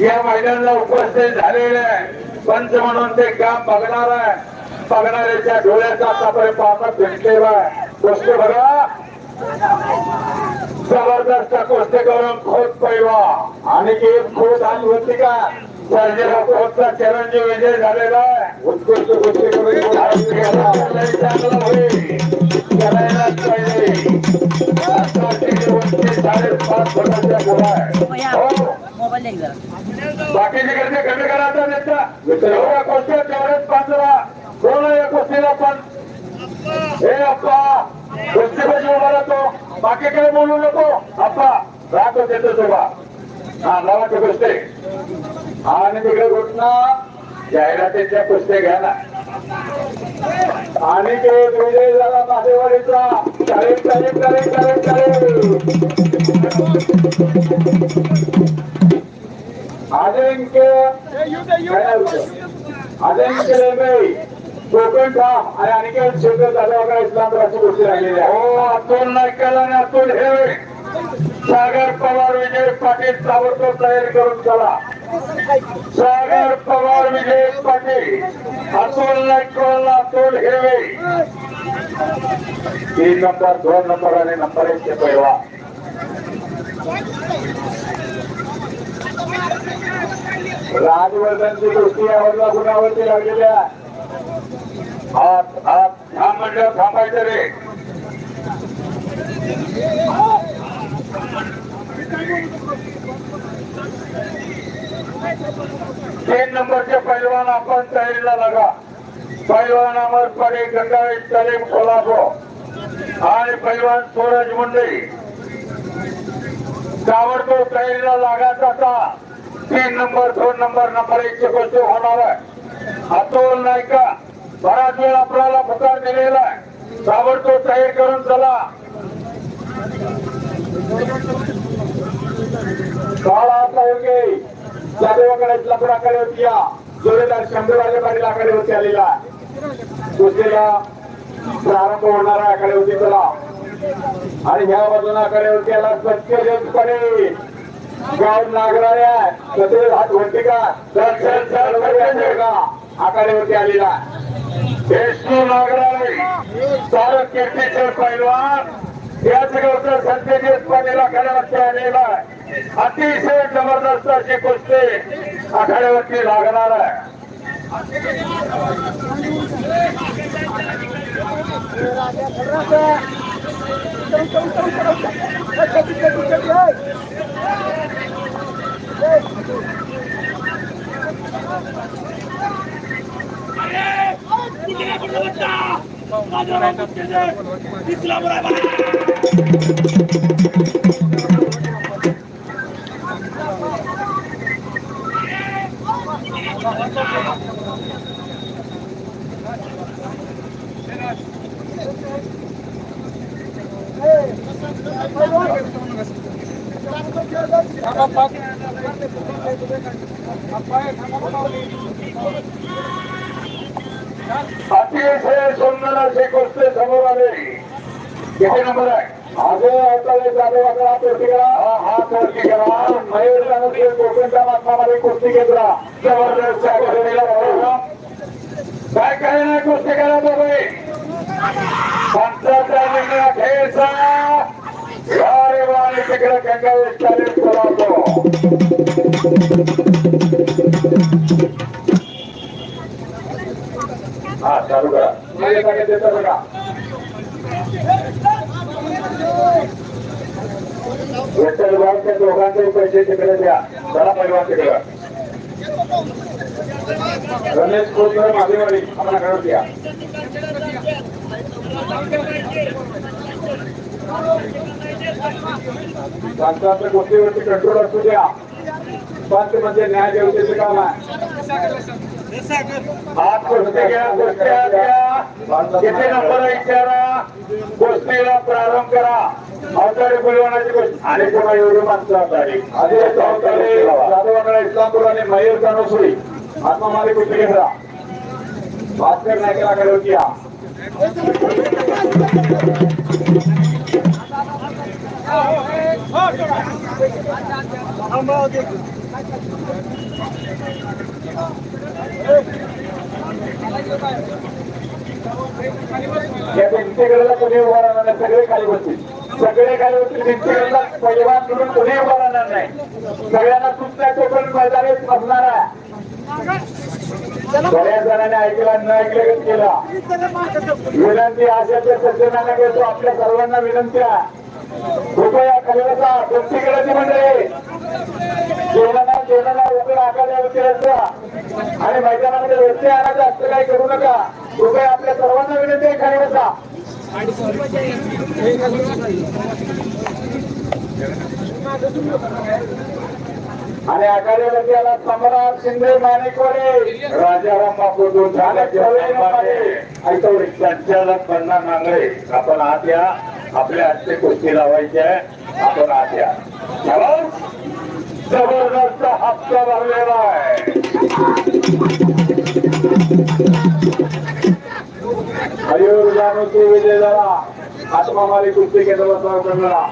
या मैदानाला उपस्थित झालेले आहे. पंच म्हणून ते काम बघणार आहे. बघणाऱ्याच्या डोळ्याचा आतापर्यंत पाहता भेटलेला आहे गोष्ट बघा. जबरदस्त कुस्ती करून खोत पैवा. आणि एक खोत आणि होती का? सर्जेराव खोतचा चिरंजीव विजय झालेला आहे. उत्कृष्ट कुस्ती करून चांगलं होईल. करायलाच पाहिजे साडेपाच आहे कमी एवढ्या पाचला कोण या कुस्तीला पण हे अप्पा कुस्ती कशी उभा राहतो बाकी बोलू नको. अप्पा राहतो त्याचं सोबा. हा लावाचे कुस्ते आणि तिकडे घुटना जाहिरातीच्या पुस्तक घ्या ना. आणि ते विजय झाला मासेवाडीचा चालेल चालेल चालेल चालेल चालेल. अजिंक्य अजिंक्य रेल्वे आणि अनिकेत क्षेत्र जाधवकडे इस्लामपुराची गोष्टी राहिलेली हो अतुल नायकाला आणि अतुल हे सागर पवार विजय पाटील ताबडतोब तयारी करून चला. सागर पवार विजय पाटील अतुल नायकवाला अतुल हिरवे. तीन नंबर दोन नंबर आणि नंबर एक चे पैवा राजवर्धनची गोष्टी आवडला गुणावरती लागलेल्या आत आत ह्या मंडळ म्हणजे थांबायचं रे. Thank you. तीन नंबरचे पैलवान आपण तयारीला लागा. पैलवान अमर पडे गंगावेश सलीम कोल्हापूर आणि पैलवान सूरज मुंडे. ताबडतोब तयारीला लागायचा आता तीन नंबर दोन नंबर नंबर एकशे गोष्टी होणार आहे. अतोल नायका बराच वेळ आपल्याला पुकार दिलेला आहे. ताबडतोब तयार करून चला. काळा साहेब जाधवाकडे लपडाकडे होती या जोडीदार शंभूराजे पाटील होती आलेला आहे. कुस्तीला प्रारंभ होणार आहे होती चला आणि ह्या बाजूला कडे होती याला गाव नागराळ्या सतरे हात होते का? चल आलेला विष्णू नागराळे तारक कीर्तीचे पैलवान. या सगळं सत्यजित पाटील आखाड्यावरती आलेला आहे. अतिशय जबरदस्त अशी कुस्ती आखाड्यावरती लागणार आहे. इस्लाम सुंदर अशी कुस्ती समोर आली किती नंबर आहे अजय अवतारे जाधव अकरा करा. हा हात करा. मयूर जानसे कोकणच्या माध्यमामध्ये कुस्ती घेत जबरदस्त काय काय नाही कुस्ती करा बाबा पंचाचा निर्णय घ्यायचा अरे वा तिकडे गंगावेश चालेल बोलावतो हा चालू करा. बघा दोघांचे पैसे तिकडे द्या. चला परिवार तिकडे. रमेश खोतकर मागेवाडी आम्हाला द्या पंचांच्या गोष्टीवरती कंट्रोल असू द्या. पंच म्हणजे न्याय देवतेचं काम आहे. हात कुस्ती घ्या कुस्त्या द्या नंबर विचारा. कुस्तीला प्रारंभ करा. अवतारे बुलवानाची गोष्ट. अनेक जमा एवढे माणसं अवतारे आदेश अवतारे जाधव आंधळा इस्लामपूर आणि मयूर कानोसुरी आत्मा मालिक उजवी घरा भास्कर नायकेला कडवती सगळे खाली बसतील. सगळे काय होतील भिंतीला पहिलवान म्हणून कोणी उभा राहणार नाही. सगळ्यांना तुमच्या तोपर्यंत मैदानीत बसणार आहे. बऱ्याच जणांनी ऐकला न ऐकलं केला. विनंती आशाच्या सज्जनांना करतो आपल्या सर्वांना विनंती आहे. कृपया खाली बसा भिंतीकडेची मंडळी. जेवणाला जेवणाला उकडे आकारे आणि मैदानामध्ये व्यत्यय आणायचा असं काही करू नका. कृपया आपल्या सर्वांना विनंती आहे खाली आणि आखाड्याला त्याला सम्राट शिंदे मानेकोडे राजाराम बापू दोन झाले संचालक पन्ना नांगरे आपण आत या. आपल्या हस्ते कुस्ती लावायची आहे. आपण आत या. जबरदस्त हप्ता भरलेला आहे. हरिहर जानोची विजय झाला आत्मामारी कुस्ती केंद्र बसवा करणारा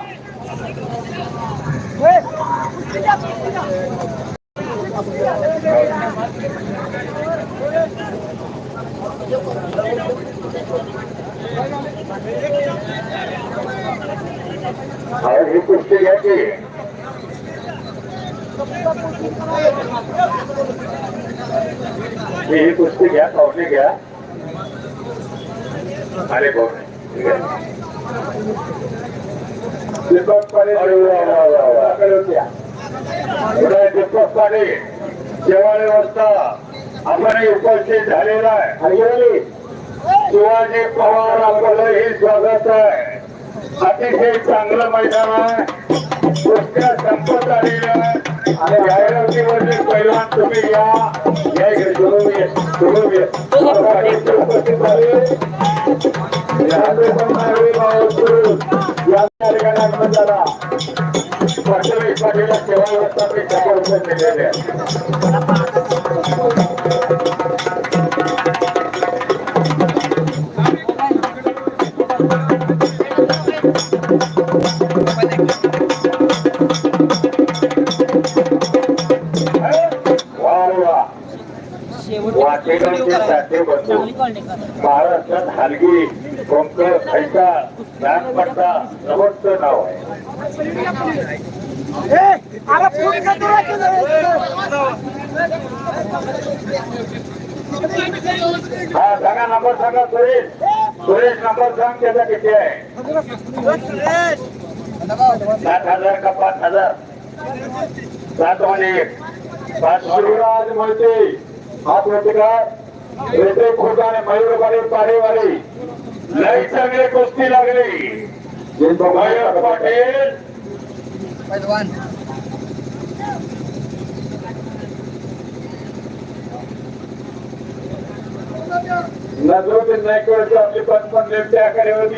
ही कुस्ती घ्यायची ही ही कुस्ती घ्या पावणे घ्या. अरे पावणे दीपक पाटील दीपक पाटील शेवाळे वाजता उपस्थित झालेला आहे. शिवाजी पवार आपलं हे स्वागत आहे. अतिशय चांगलं मैदान आहे. कुस्त्या संपत आलेल्या आहे. आणि जाहिरातीवरचे पैलवान तुम्ही या या इकडे तुम्ही या, तुम्ही या. पाटील उपस्थित झाले यादव बनणारे बावसूर या ठिकाणी आगमन झाला फडणवीस वाटेगावचे साठे बंधू महाराष्ट्रात हलगी कोंकण खैसा नागपट्टा सर्वोच्च नाव आहे. हा सांगा नंबर सांगा सुरेश. सुरेश नंबर सांग त्याचा किती आहे? सात हजार का पाच हजार? सात मध्ये एक. पाच शिवराज मोहिते. हात होते का रेटे खोटाने मयूरवाडी पारेवाडी. लई चांगली कुस्ती लागली. मयूर पाटील. नजरुद्दीन नाईकवाडची आपली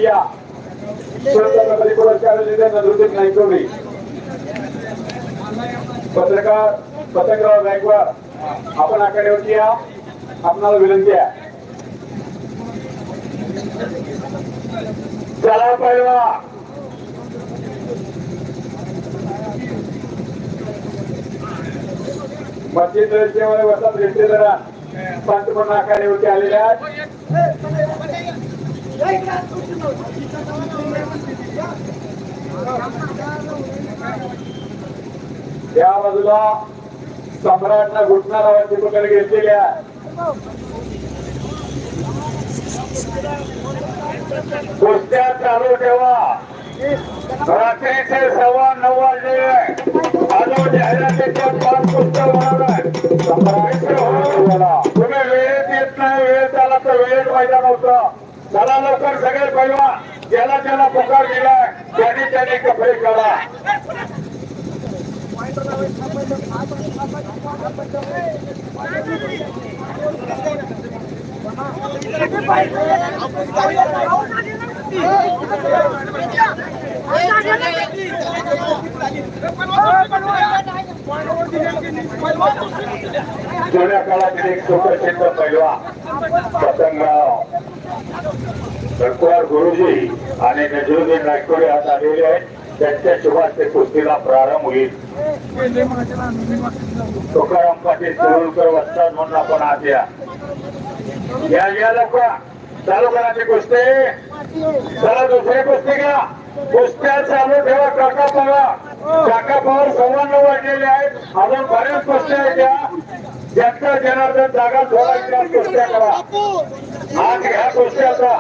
या. नजरुद्दीन नाईकवाडी. पत्रकार पत्रकार गायकवाड. आपण आखाड्यावरती या. आपणाला विनंती आहे. चला पहिला. मस्जिद रस्त्यावर वसत रिश्तेदारा पंतप्रधान आखाड्यावरती आलेले आहेत. या बाजूला. सम्राटला घुटना नावाची पकड घेतलेल्या. कुस्त्या चालू ठेवा. रात्रीचे सव्वा नऊ वाजले. आलो जाहिरातीच्या पाच कुस्त्या होणार आहे. तुम्ही वेळेत येत नाही वेळेत आला तर वेळेत मैदान होतं चला लवकर सगळे पहिला ज्याला ज्याला पुकार दिलाय त्यांनी त्यांनी कपडे करा जुन्या काळातील एक सुप्रसिद्ध पैलवा पतंगराव गणकुवार गुरुजी आणि नजरुद्दीन नायकोडे आज आलेले आहेत. त्यांच्या ते कुस्तीला प्रारंभ होईल. तुकाराम पाटील वस्ताद म्हणून आपण आज या. या या चालू करायची कुस्ती चला दुसरी कुस्ती घ्या. कुस्त्या चालू ठेवा काका पवार. काका पवार सव्वाण्णव वाजलेले आहेत. अजून बऱ्याच कुस्त्या आहेत त्या ज्यांचा जनार्दन जागा सोडायच्या कुस्त्या करा. आज ह्या कुस्त्याचा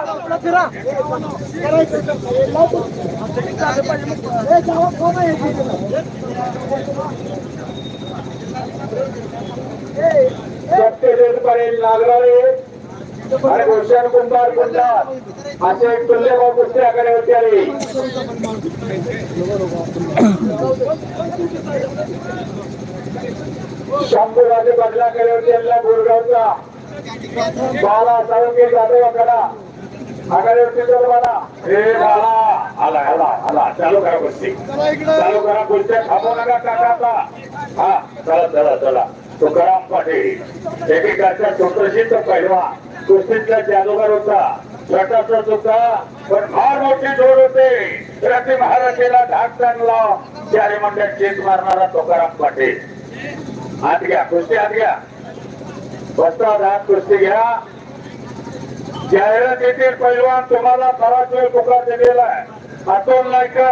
सत्यदेव नागराळे आणि भूषण कुंभार कुंडार असे तुल्यभाव कुस्ती आकडे होते शंभूराजे बदलाकडे होती यांना गुरगावचा बाला साळुंके जाधव होती तर मला हे आला आला आला आला. चालू करा कुस्ती चालू करा थांबू नका काकाचा हा चला चला चला. तुकाराम पाटील एकेकाच्या तर पहिला कुस्तीतला जादूगार होता. छोटासा होता पण फार मोठी जोड होते. रात्री महाराष्ट्राला धाक चांगला चारी मंडळ चेत मारणारा तुकाराम पाटील. हात घ्या कुस्ती हात घ्या बसता हात कुस्ती घ्या जाहिरात येतील पैलवान तुम्हाला बराच वेळ पुकार दिलेला आहे अतोल नाही का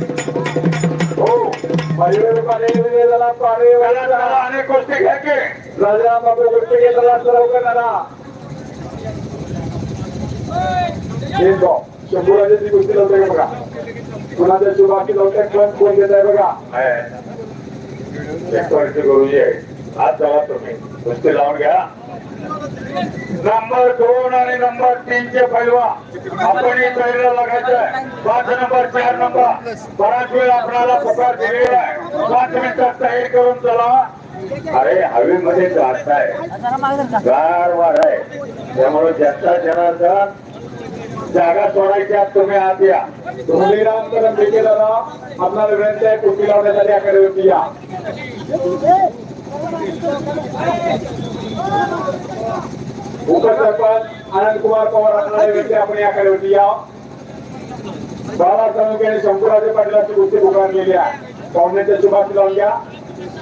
हो मयूर पाटील विजयला पाडे चला चला अनेक गोष्टी घ्या की? राजाराम बाबू गोष्टी सराव करणारा शंभूराजाची गोष्टी लावते बघा कुणाच्या शुभाकी कोण कोण देत आहे बघा एक गुरुजी आज जावा तुम्ही कुस्ती लावून घ्या नंबर दोन आणि नंबर तीनचे पैलवा आपण पहिला लागायचं पाच नंबर चार नंबर. बराच वेळ आपल्याला पुकार दिलेला आहे. पाच मिनिटात तयारी करून चला. अरे हवेमध्ये जात आहे. जरा गार वार आहे. त्यामुळे ज्याचा जनाचा जागा सोडायच्या तुम्ही आत या. धोनीराम कदम देखील आपला विनंती आहे कुठली लावण्यासाठी आकडे होती या. उपसरपंच आनंद कुमार पवार असणारे व्यक्ती आपण याकडे होती या. बाबा तालुक्याने आणि शंभूराजे पाटलाची कुस्ती पुकारलेली आहे. पाहुण्याच्या शुभाची लावून घ्या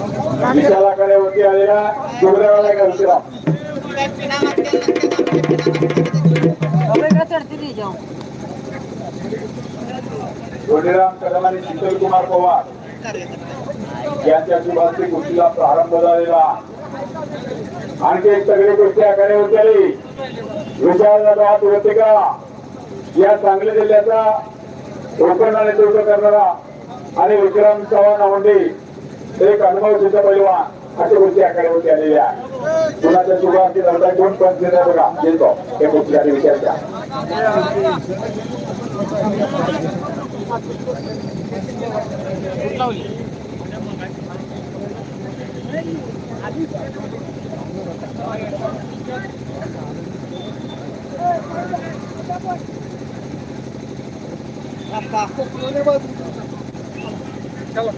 विशालाकडे होती आलेला डोंगरावाला जाऊ धोनीराम कदम आणि शीतल कुमार पवार यांच्या शुभास्ती कुस्तीला प्रारंभ झालेला. आणखी एक सगळी गोष्टी आकडे होती आली. विशाल दादा होते का या सांगली जिल्ह्याचा उपकरणा नेतृत्व करणारा आणि विक्रम चव्हाण आवंडे एक अनुभव सिद्ध पैलवान अशा गोष्टी आकडे होती आलेल्या आहेत. कुणाच्या शुभास्ती धरता दोन पंच देणार बघा देतो हे गोष्टीसाठी विचार द्या चला